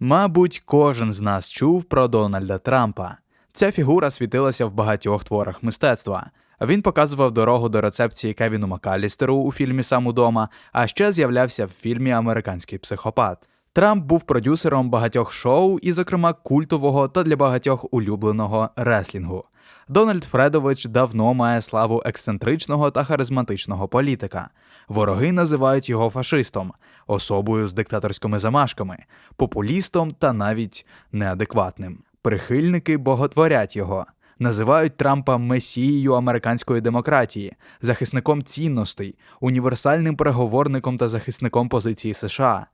Мабуть, кожен з нас чув про Дональда Трампа. Ця фігура світилася в багатьох творах мистецтва. Він показував дорогу до рецепції Кевіну Макалістеру у фільмі Сам удома, а ще з'являвся в фільмі Американський психопат. Трамп був продюсером багатьох шоу, і, зокрема, культового та для багатьох улюбленого реслінгу. Дональд Фредович давно має славу ексцентричного та харизматичного політика. Вороги називають його фашистом, особою з диктаторськими замашками, популістом та навіть неадекватним. Прихильники боготворять його, називають Трампа месією американської демократії, захисником цінностей, універсальним переговорником та захисником позиції США.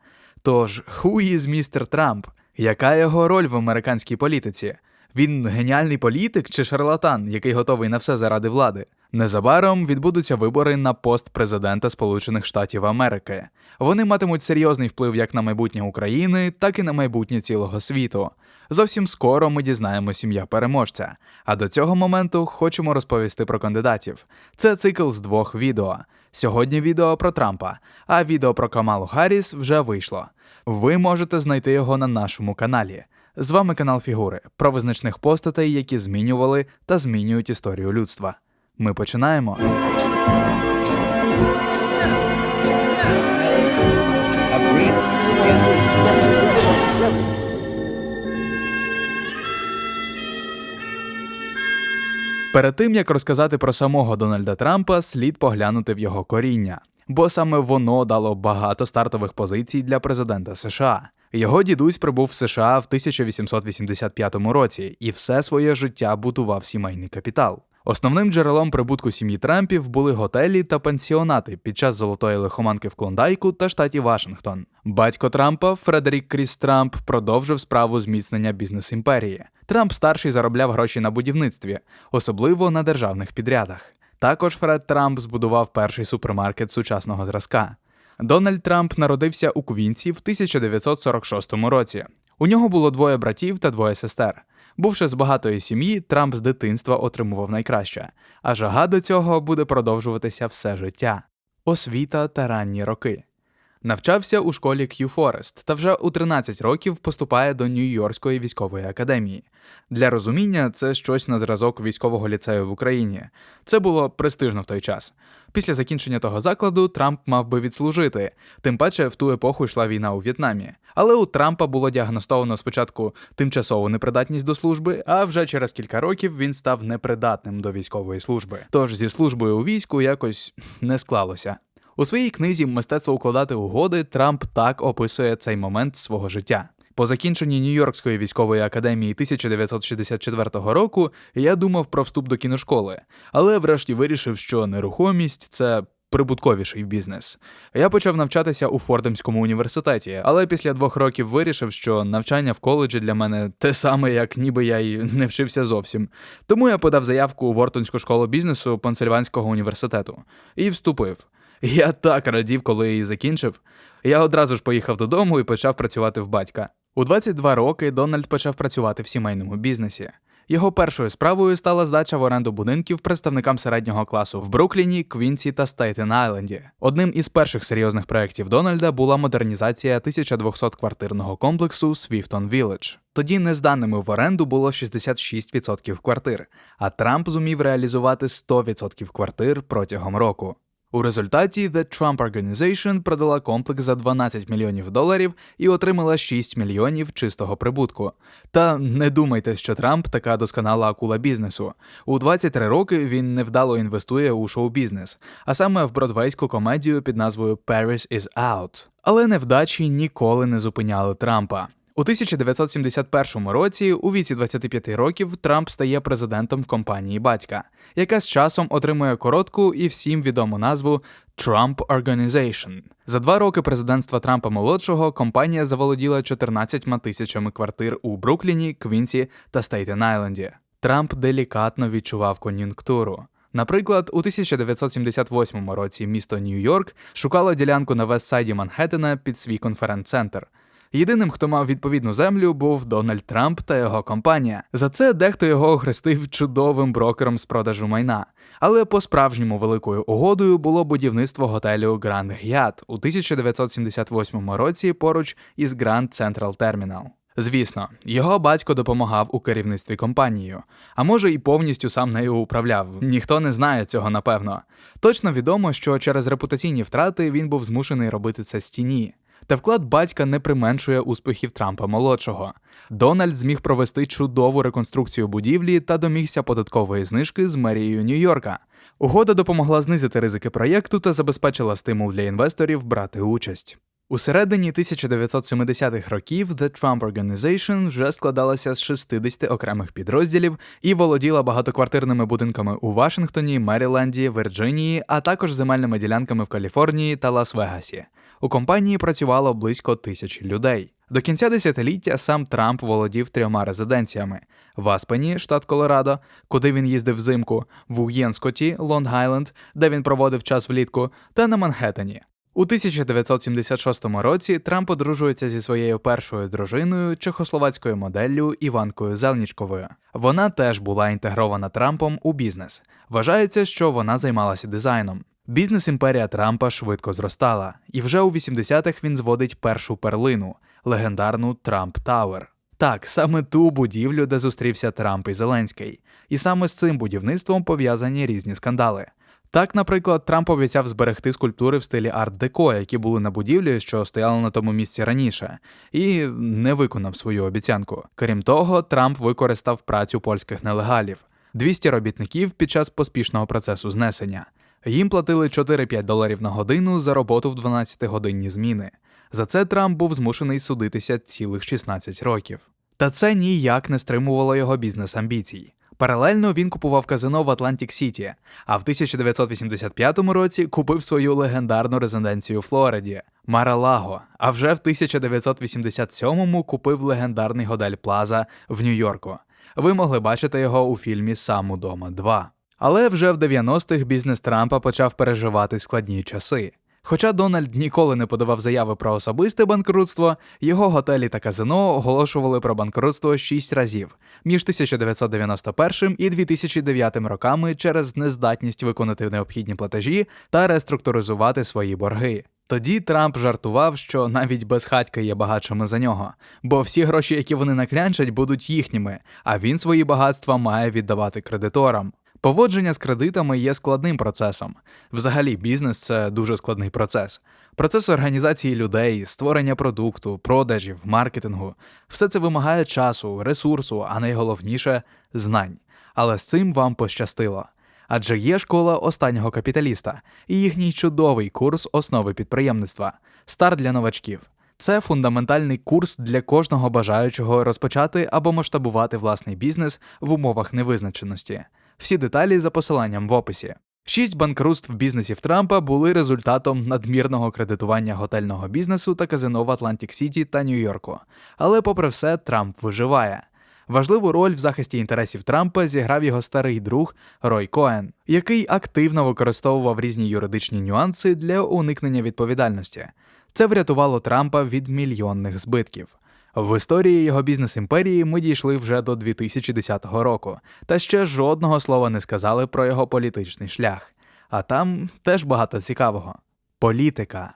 Тож, who is містер Трамп? Яка його роль в американській політиці? Він геніальний політик чи шарлатан, який готовий на все заради влади? Незабаром відбудуться вибори на пост президента Сполучених Штатів Америки. Вони матимуть серйозний вплив як на майбутнє України, так і на майбутнє цілого світу. Зовсім скоро ми дізнаємось ім'я переможця. А до цього моменту хочемо розповісти про кандидатів. Це цикл з двох відео. Сьогодні відео про Трампа, а відео про Камалу Харріс вже вийшло. Ви можете знайти його на нашому каналі. З вами канал Фігури про визначних постатей, які змінювали та змінюють історію людства. Ми починаємо. Перед тим як розказати про самого Дональда Трампа, слід поглянути в його коріння, бо саме воно дало багато стартових позицій для президента США. Його дідусь прибув в США в 1885 році і все своє життя будував сімейний капітал. Основним джерелом прибутку сім'ї Трампів були готелі та пансіонати під час золотої лихоманки в Клондайку та штаті Вашингтон. Батько Трампа, Фредерік Кріс Трамп, продовжив справу зміцнення бізнес імперії. Трамп старший заробляв гроші на будівництві, особливо на державних підрядах. Також Фред Трамп збудував перший супермаркет сучасного зразка. Дональд Трамп народився у Квінці в 1946 році. У нього було двоє братів та двоє сестер. Бувши з багатої сім'ї, Трамп з дитинства отримував найкраще, а жага до цього буде продовжуватися все життя. Освіта та ранні роки. Навчався у школі К'ю Форест та вже у 13 років поступає до Нью-Йоркської військової академії. Для розуміння це щось на зразок військового ліцею в Україні. Це було престижно в той час. Після закінчення того закладу Трамп мав би відслужити, тим паче в ту епоху йшла війна у В'єтнамі. Але у Трампа було діагностовано спочатку тимчасову непридатність до служби, а вже через кілька років він став непридатним до військової служби. Тож зі службою у війську якось не склалося. У своїй книзі Мистецтво укладати угоди Трамп так описує цей момент свого життя. По закінченні Нью-Йоркської військової академії 1964 року я думав про вступ до кіношколи, але врешті вирішив, що нерухомість це прибутковіший бізнес. Я почав навчатися у Фордемському університеті, але після двох років вирішив, що навчання в коледжі для мене те саме, як ніби я й не вчився зовсім. Тому я подав заявку у Вортонську школу бізнесу Пенсильванського університету і вступив. Я так радів, коли її закінчив. Я одразу ж поїхав додому і почав працювати в батька. У 22 роки Дональд почав працювати в сімейному бізнесі. Його першою справою стала здача в оренду будинків представникам середнього класу в Брукліні, Квінсі та Стейтен-Айленді. Одним із перших серйозних проєктів Дональда була модернізація 1200-квартирного комплексу Свіфтон Village. Тоді незданими в оренду було 66% квартир, а Трамп зумів реалізувати 100% квартир протягом року. У результаті The Trump Organization продала комплекс за 12 мільйонів доларів і отримала 6 мільйонів чистого прибутку. Та не думайте, що Трамп така досконала акула бізнесу. У 23 роки він невдало інвестує у шоу-бізнес, а саме в бродвейську комедію під назвою Paris is Out. Але невдачі ніколи не зупиняли Трампа. У 1971 році, у віці 25 років, Трамп стає президентом в компанії батька, яка з часом отримує коротку і всім відому назву Trump Organization. За два роки президентства Трампа молодшого компанія заволоділа 14 тисячами квартир у Брукліні, Квінсі та Стейтен-Айленді. Трамп делікатно відчував кон'юнктуру. Наприклад, у 1978 році місто Нью-Йорк шукало ділянку на вестсайді Манхеттена під свій конференц-центр. Єдиним, хто мав відповідну землю, був Дональд Трамп та його компанія. За це дехто його охрестив чудовим брокером з продажу майна. Але по-справжньому великою угодою було будівництво готелю Grand Hyatt у 1978 році поруч із Grand Central Terminal. Звісно, його батько допомагав у керівництві компанією, а може і повністю сам нею управляв. Ніхто не знає цього напевно. Точно відомо, що через репутаційні втрати він був змушений робити це з тіні. Та вклад батька не применшує успіхів Трампа молодшого. Дональд зміг провести чудову реконструкцію будівлі та домігся податкової знижки з мерією Нью-Йорка. Угода допомогла знизити ризики проєкту та забезпечила стимул для інвесторів брати участь. У середині 1970-х років The Trump Organization вже складалася з 60 окремих підрозділів і володіла багатоквартирними будинками у Вашингтоні, Меріленді, Вірджинії, а також земельними ділянками в Каліфорнії та Лас-Вегасі. У компанії працювало близько тисячі людей. До кінця десятиліття сам Трамп володів трьома резиденціями: в Аспені, штат Колорадо, куди він їздив взимку, в Уєнскоті, Лонг-Айленд, де він проводив час влітку, та на Манхеттені. У 1976 році Трамп одружується зі своєю першою дружиною, чехословацькою моделлю Іванкою Зелнічковою. Вона теж була інтегрована Трампом у бізнес. Вважається, що вона займалася дизайном. Бізнес імперія Трампа швидко зростала, і вже у 80-х він зводить першу перлину легендарну Трамп Тауер. Так, саме ту будівлю, де зустрівся Трамп і Зеленський, і саме з цим будівництвом пов'язані різні скандали. Так, наприклад, Трамп обіцяв зберегти скульптури в стилі арт-деко, які були на будівлі, що стояли на тому місці раніше, і не виконав свою обіцянку. Крім того, Трамп використав працю польських нелегалів 200 робітників під час поспішного процесу знесення. Їм платили 4-5 доларів на годину за роботу в 12-годинні зміни. За це Трамп був змушений судитися цілих 16 років. Та це ніяк не стримувало його бізнес-амбіцій. Паралельно він купував казино в Атлантик Сіті, а в 1985 році купив свою легендарну резиденцію у Флориді Маралаго. А вже в 1987-му купив легендарний готель Плаза в Нью-Йорку. Ви могли бачити його у фільмі Сам удома 2. Але вже в 90-х бізнес Трампа почав переживати складні часи. Хоча Дональд ніколи не подавав заяви про особисте банкрутство, його готелі та казино оголошували про банкрутство шість разів між 1991 і 2009 роками через нездатність виконати необхідні платежі та реструктуризувати свої борги. Тоді Трамп жартував, що навіть безхатьки є багатшими за нього, бо всі гроші, які вони наклянчать, будуть їхніми, а він свої багатства має віддавати кредиторам. Поводження з кредитами є складним процесом. Взагалі, бізнес це дуже складний процес. Процес організації людей, створення продукту, продажів, маркетингу все це вимагає часу, ресурсу, а найголовніше знань. Але з цим вам пощастило. Адже є школа останнього капіталіста і їхній чудовий курс основи підприємництва старт для новачків. Це фундаментальний курс для кожного бажаючого розпочати або масштабувати власний бізнес в умовах невизначеності. Всі деталі за посиланням в описі. Шість банкрутств бізнесів Трампа були результатом надмірного кредитування готельного бізнесу та казино в Атлантик Сіті та Нью-Йорку. Але, попри все, Трамп виживає. Важливу роль в захисті інтересів Трампа зіграв його старий друг Рой Коен, який активно використовував різні юридичні нюанси для уникнення відповідальності. Це врятувало Трампа від мільйонних збитків. В історії його бізнес-імперії ми дійшли вже до 2010 року, та ще жодного слова не сказали про його політичний шлях. А там теж багато цікавого. Політика.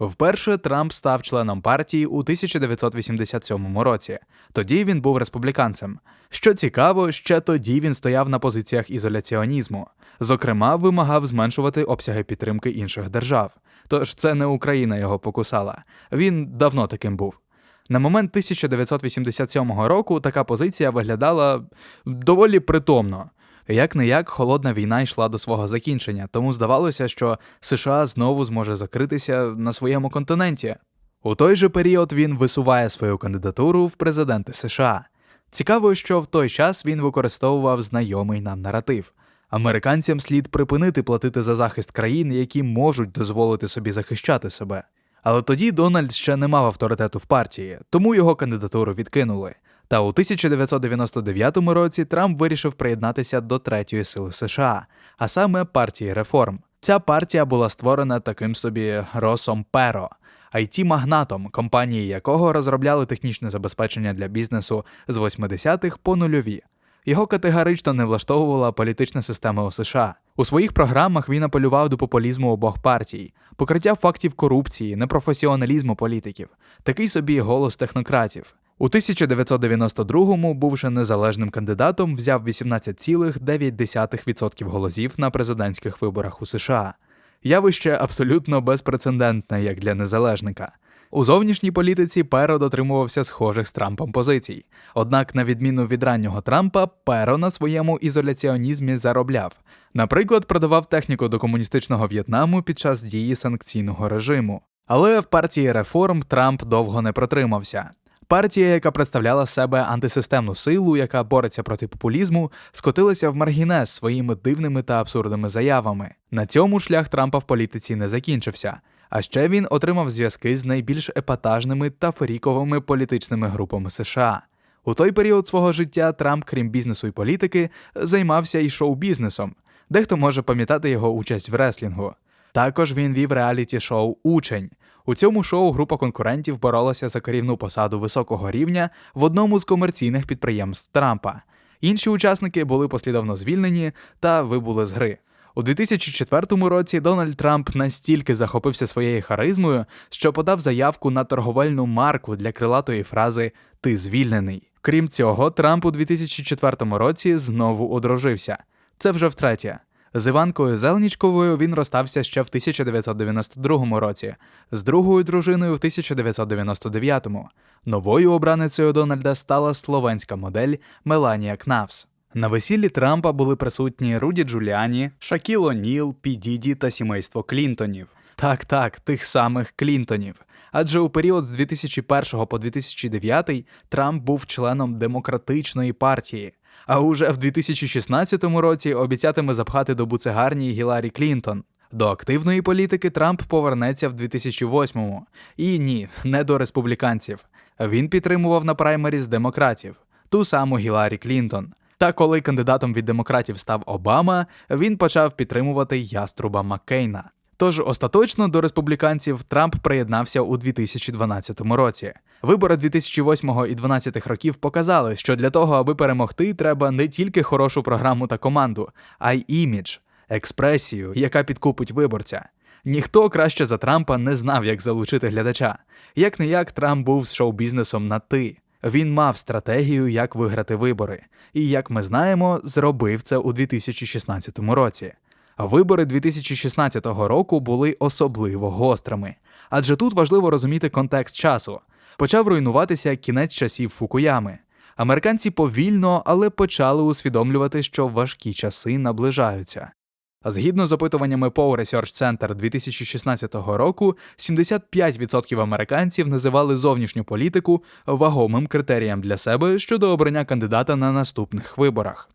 Вперше Трамп став членом партії у 1987 році. Тоді він був республіканцем. Що цікаво, ще тоді він стояв на позиціях ізоляціонізму. Зокрема, вимагав зменшувати обсяги підтримки інших держав. Тож це не Україна його покусала. Він давно таким був. На момент 1987 року така позиція виглядала доволі притомно. Як не як холодна війна йшла до свого закінчення, тому здавалося, що США знову зможе закритися на своєму континенті. У той же період він висуває свою кандидатуру в президенти США. Цікаво, що в той час він використовував знайомий нам наратив. Американцям слід припинити платити за захист країн, які можуть дозволити собі захищати себе. Але тоді Дональд ще не мав авторитету в партії, тому його кандидатуру відкинули. Та у 1999 році Трамп вирішив приєднатися до третьої сили США, а саме партії реформ. Ця партія була створена таким собі Росом Перо. it магнатом компанії якого розробляли технічне забезпечення для бізнесу з 80-х по нульові. Його категорично не влаштовувала політична система у США. У своїх програмах він апелював до популізму обох партій, покриття фактів корупції, непрофесіоналізму політиків, такий собі голос технократів. У 1992-му, бувши незалежним кандидатом, взяв 18,9% голосів на президентських виборах у США. Явище абсолютно безпрецедентне як для незалежника. У зовнішній політиці Перо дотримувався схожих з Трампом позицій. Однак, на відміну від раннього Трампа, Перо на своєму ізоляціонізмі заробляв. Наприклад, продавав техніку до комуністичного В'єтнаму під час дії санкційного режиму. Але в партії реформ Трамп довго не протримався. Партія, яка представляла себе антисистемну силу, яка бореться проти популізму, скотилася в маргінез своїми дивними та абсурдними заявами. На цьому шлях Трампа в політиці не закінчився. А ще він отримав зв'язки з найбільш епатажними та феріковими політичними групами США. У той період свого життя Трамп, крім бізнесу і політики, займався і шоу-бізнесом. Дехто може пам'ятати його участь в реслінгу. Також він вів реаліті шоу Учень. У цьому шоу група конкурентів боролася за керівну посаду високого рівня в одному з комерційних підприємств Трампа. Інші учасники були послідовно звільнені та вибули з гри. У 2004 році Дональд Трамп настільки захопився своєю харизмою, що подав заявку на торговельну марку для крилатої фрази Ти звільнений. Крім цього, Трамп у 2004 році знову одружився. Це вже втретє. З Іванкою Зеленічковою він розстався ще в 1992 році, з другою дружиною в 1999-му. Новою обраницею Дональда стала словенська модель Меланія Кнавс. На весіллі Трампа були присутні Руді Джуліані, Шакіл О'Ніл, Пі Діді та сімейство Клінтонів. Так, так, тих самих Клінтонів. Адже у період з 2001 по 2009 Трамп був членом демократичної партії. А уже в 2016 році обіцятиме запхати до буцегарні Гіларі Клінтон. До активної політики Трамп повернеться в 2008-му. І ні, не до республіканців. Він підтримував на праймері з демократів, ту саму Гіларі Клінтон. Та коли кандидатом від демократів став Обама, він почав підтримувати яструба Маккейна. Тож остаточно до республіканців Трамп приєднався у 2012 році. Вибори 2008 і 2012 років показали, що для того, аби перемогти, треба не тільки хорошу програму та команду, а й імідж, експресію, яка підкупить виборця. Ніхто краще за Трампа не знав, як залучити глядача. Як не як Трамп був з шоу-бізнесом на ти. Він мав стратегію, як виграти вибори, і як ми знаємо, зробив це у 2016 році. Вибори 2016 року були особливо гострими, адже тут важливо розуміти контекст часу. Почав руйнуватися кінець часів Фукуями. Американці повільно, але почали усвідомлювати, що важкі часи наближаються. Згідно з опитуваннями Pew Research Center 2016 року, 75% американців називали зовнішню політику вагомим критерієм для себе щодо обрання кандидата на наступних виборах.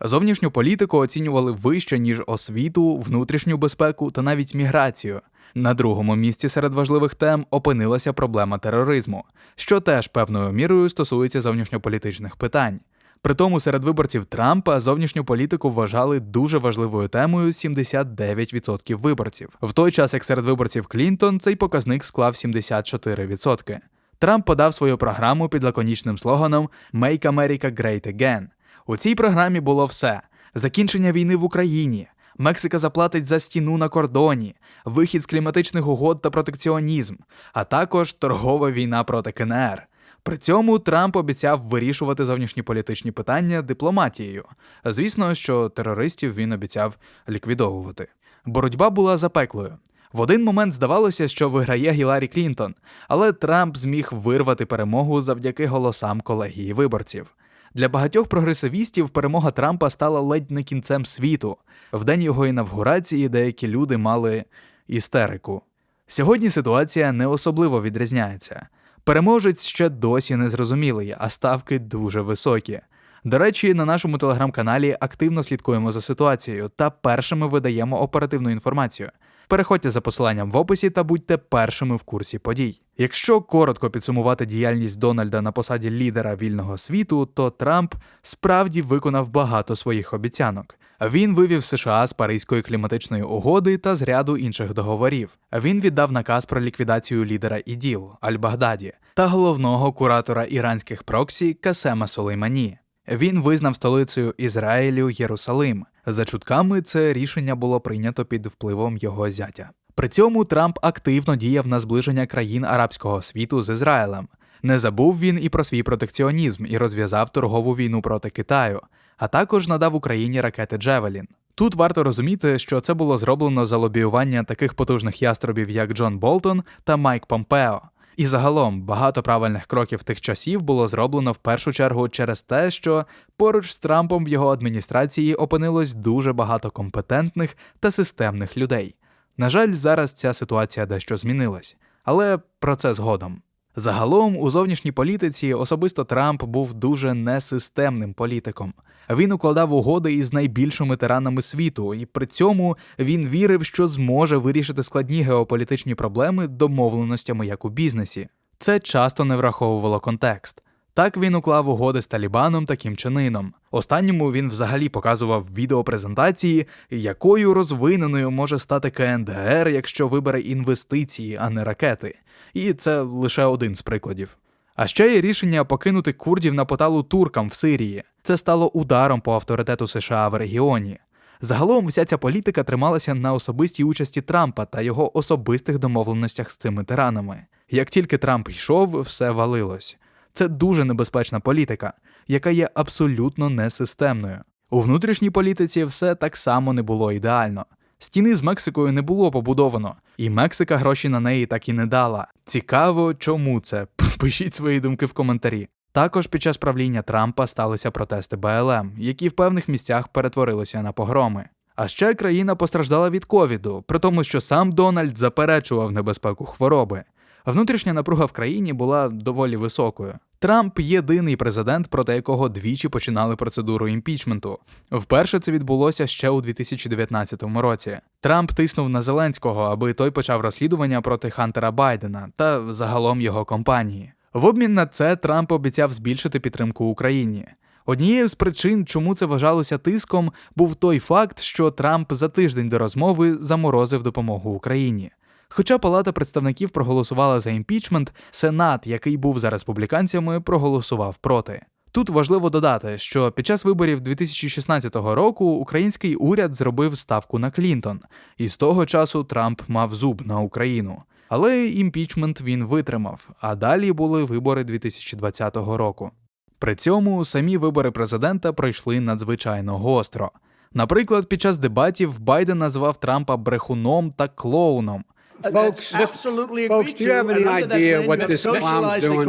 Зовнішню політику оцінювали вище ніж освіту, внутрішню безпеку та навіть міграцію. На другому місці серед важливих тем опинилася проблема тероризму, що теж певною мірою стосується зовнішньополітичних питань. Притому серед виборців Трампа зовнішню політику вважали дуже важливою темою 79% виборців, в той час як серед виборців Клінтон цей показник склав 74%. Трамп подав свою програму під лаконічним слоганом «Make America Great Again». У цій програмі було все: закінчення війни в Україні, Мексика заплатить за стіну на кордоні, вихід з кліматичних угод та протекціонізм, а також торгова війна проти КНР. При цьому Трамп обіцяв вирішувати зовнішні політичні питання дипломатією. Звісно, що терористів він обіцяв ліквідовувати. Боротьба була запеклою. В один момент здавалося, що виграє Гіларі Клінтон, але Трамп зміг вирвати перемогу завдяки голосам колегії виборців. Для багатьох прогресивістів перемога Трампа стала ледь не кінцем світу. В день його інавгурації деякі люди мали істерику. Сьогодні ситуація не особливо відрізняється. Переможець ще досі не зрозумілий, а ставки дуже високі. До речі, на нашому телеграм-каналі активно слідкуємо за ситуацією та першими видаємо оперативну інформацію. Переходьте за посиланням в описі та будьте першими в курсі подій. Якщо коротко підсумувати діяльність Дональда на посаді лідера вільного світу, то Трамп справді виконав багато своїх обіцянок. Він вивів США з Паризької кліматичної угоди та з ряду інших договорів. Він віддав наказ про ліквідацію лідера іділ Аль-Багдаді та головного куратора іранських проксі Касема Сулеймані. Він визнав столицею Ізраїлю Єрусалим. За чутками, це рішення було прийнято під впливом його зятя. При цьому Трамп активно діяв на зближення країн арабського світу з Ізраїлем. Не забув він і про свій протекціонізм і розв'язав торгову війну проти Китаю, а також надав Україні ракети Джевелін. Тут варто розуміти, що це було зроблено за лобіювання таких потужних яструбів, як Джон Болтон та Майк Помпео. І загалом багато правильних кроків тих часів було зроблено в першу чергу через те, що поруч з Трампом в його адміністрації опинилось дуже багато компетентних та системних людей. На жаль, зараз ця ситуація дещо змінилась, але про це згодом. Загалом у зовнішній політиці особисто Трамп був дуже несистемним політиком. Він укладав угоди із найбільшими тиранами світу, і при цьому він вірив, що зможе вирішити складні геополітичні проблеми домовленостями як у бізнесі. Це часто не враховувало контекст. Так він уклав угоди з Талібаном та Кім Чен Іном. Останньому він взагалі показував відеопрезентації, якою розвиненою може стати КНДР, якщо вибере інвестиції, а не ракети. І це лише один з прикладів. А ще є рішення покинути курдів на поталу туркам в Сирії. Це стало ударом по авторитету США в регіоні. Загалом вся ця політика трималася на особистій участі Трампа та його особистих домовленостях з цими тиранами. Як тільки Трамп йшов, все валилось. Це дуже небезпечна політика, яка є абсолютно несистемною. У внутрішній політиці все так само не було ідеально. Стіни з Мексикою не було побудовано, і Мексика гроші на неї так і не дала. Цікаво, чому це? Пишіть свої думки в коментарі. Також під час правління Трампа сталися протести БЛМ, які в певних місцях перетворилися на погроми. А ще країна постраждала від ковіду, при тому, що сам Дональд заперечував небезпеку хвороби. Внутрішня напруга в країні була доволі високою. Трамп єдиний президент, проти якого двічі починали процедуру імпічменту. Вперше це відбулося ще у 2019 році. Трамп тиснув на Зеленського, аби той почав розслідування проти Хантера Байдена та загалом його компанії. В обмін на це Трамп обіцяв збільшити підтримку Україні. Однією з причин, чому це вважалося тиском, був той факт, що Трамп за тиждень до розмови заморозив допомогу Україні. Хоча Палата представників проголосувала за імпічмент, Сенат, який був за республіканцями, проголосував проти. Тут важливо додати, що під час виборів 2016 року український уряд зробив ставку на Клінтон, і з того часу Трамп мав зуб на Україну. Але імпічмент він витримав, а далі були вибори 2020 року. При цьому самі вибори президента пройшли надзвичайно гостро. Наприклад, під час дебатів Байден назвав Трампа брехуном та клоуном. Folks, That's absolutely folks, do you have any idea what this clown's doing?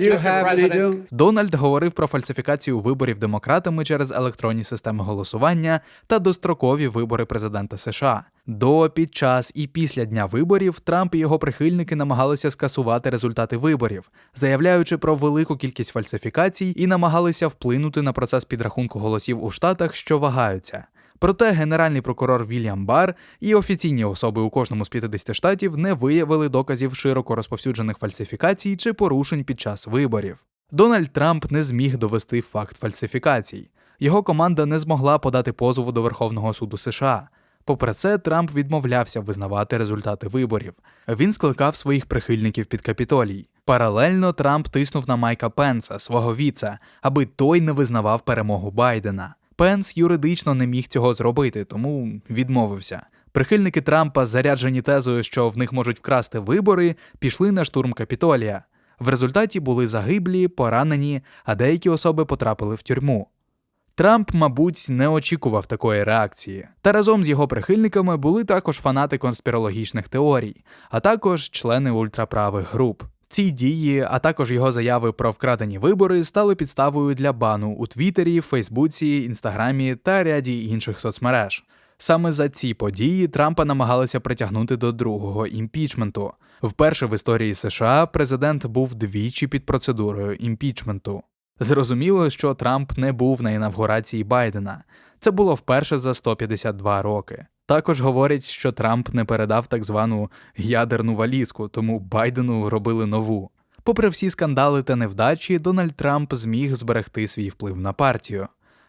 you have any do? Дональд говорив про фальсифікацію виборів демократами через електронні системи голосування та дострокові вибори президента США. До, під час і після дня виборів Трамп і його прихильники намагалися скасувати результати виборів, заявляючи про велику кількість фальсифікацій і намагалися вплинути на процес підрахунку голосів у штатах, що вагаються. Проте генеральний прокурор Вільям Бар і офіційні особи у кожному з 50 штатів не виявили доказів широко розповсюджених фальсифікацій чи порушень під час виборів. Дональд Трамп не зміг довести факт фальсифікацій. Його команда не змогла подати позову до Верховного суду США. Попри це, Трамп відмовлявся визнавати результати виборів. Він скликав своїх прихильників під капітолій. Паралельно Трамп тиснув на Майка Пенса, свого віца, аби той не визнавав перемогу Байдена. Пенс юридично не міг цього зробити, тому відмовився. Прихильники Трампа, заряджені тезою, що в них можуть вкрасти вибори, пішли на штурм капітолія. В результаті були загиблі, поранені, а деякі особи потрапили в тюрму. Трамп, мабуть, не очікував такої реакції. Та разом з його прихильниками були також фанати конспірологічних теорій, а також члени ультраправих груп. Ці дії, а також його заяви про вкрадені вибори, стали підставою для бану у Твіттері, Фейсбуці, Інстаграмі та ряді інших соцмереж. Саме за ці події Трампа намагалися притягнути до другого імпічменту. Вперше в історії США президент був двічі під процедурою імпічменту. Зрозуміло, що Трамп не був на інавгурації Байдена. Це було вперше за 152 роки. Також говорять, що Трамп не передав так звану ядерну валізку, тому Байдену робили нову. Попри всі скандали та невдачі, Дональд Трамп зміг зберегти свій вплив на партію.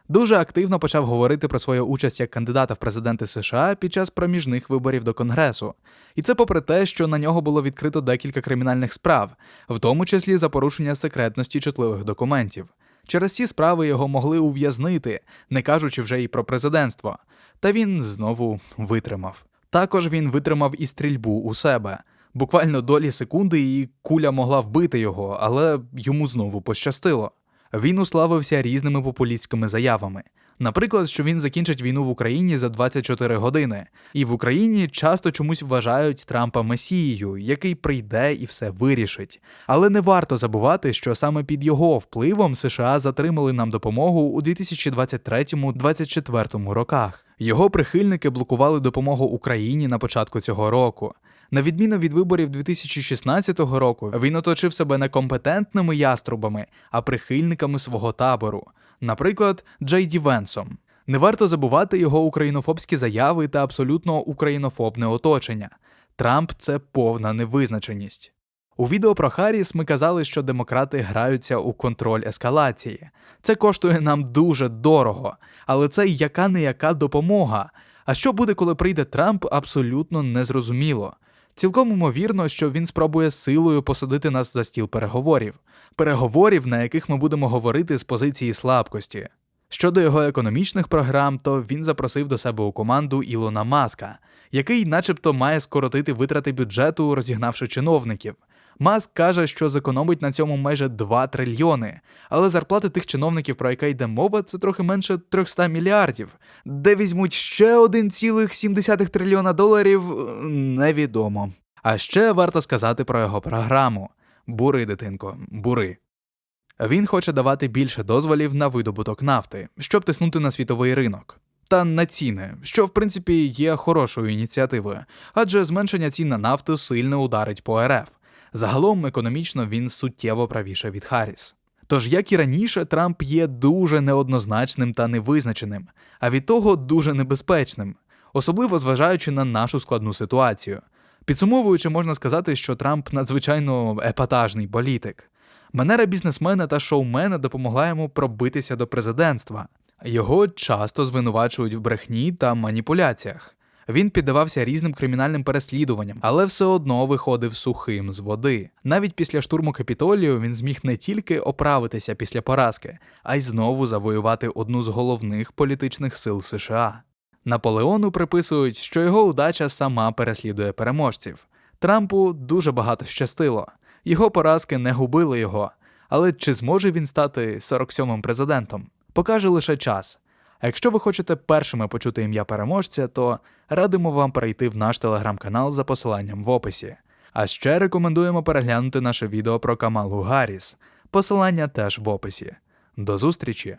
Дуже активно почав говорити про свою участь як кандидата в президенти США під час проміжних виборів до Конгресу. І це попри те, що на нього було відкрито декілька кримінальних справ, в тому числі за порушення секретності чутливих документів. Через ці справи його могли ув'язнити, не кажучи вже і про президентство. Та він знову витримав. Також він витримав і стрільбу у себе. Буквально долі секунди, і куля могла вбити його, але йому знову пощастило. Він уславився різними популістськими заявами. Наприклад, що він закінчить війну в Україні за 24 години, і в Україні часто чомусь вважають Трампа месією, який прийде і все вирішить. Але не варто забувати, що саме під його впливом США затримали нам допомогу у 2023-2024 роках. Його прихильники блокували допомогу Україні на початку цього року. На відміну від виборів 2016 року, він оточив себе не компетентними яструбами, а прихильниками свого табору, наприклад, Джей Ді Венсом. Не варто забувати його українофобські заяви та абсолютно українофобне оточення. Трамп це повна невизначеність. У відео про Харріс ми казали, що демократи граються у контроль ескалації. Це коштує нам дуже дорого, але це яка не яка допомога. А що буде, коли прийде Трамп, абсолютно незрозуміло. Цілком ймовірно, що він спробує силою посадити нас за стіл переговорів, переговорів, на яких ми будемо говорити з позиції слабкості. Щодо його економічних програм, то він запросив до себе у команду Ілона Маска, який, начебто, має скоротити витрати бюджету, розігнавши чиновників. Маск каже, що зекономить на цьому майже 2 трильйони, але зарплати тих чиновників, про яке йде мова, це трохи менше 300 мільярдів, де візьмуть ще 1,7 трильйона доларів, невідомо. А ще варто сказати про його програму. Бури, дитинко, бури. Він хоче давати більше дозволів на видобуток нафти, щоб тиснути на світовий ринок. Та на ціни, що в принципі є хорошою ініціативою, адже зменшення цін на нафту сильно ударить по РФ. Загалом економічно він суттєво правіше від Харріс. Тож, як і раніше, Трамп є дуже неоднозначним та невизначеним, а від того дуже небезпечним, особливо зважаючи на нашу складну ситуацію. Підсумовуючи, можна сказати, що Трамп надзвичайно епатажний політик. Манера бізнесмена та шоумена допомогла йому пробитися до президентства. Його часто звинувачують в брехні та маніпуляціях. Він піддавався різним кримінальним переслідуванням, але все одно виходив сухим з води. Навіть після штурму капітолію він зміг не тільки оправитися після поразки, а й знову завоювати одну з головних політичних сил США. Наполеону приписують, що його удача сама переслідує переможців. Трампу дуже багато щастило, його поразки не губили його. Але чи зможе він стати 47-м президентом? Покаже лише час. А якщо ви хочете першими почути ім'я переможця, то радимо вам перейти в наш телеграм-канал за посиланням в описі. А ще рекомендуємо переглянути наше відео про Камалу Гарріс. Посилання теж в описі. До зустрічі!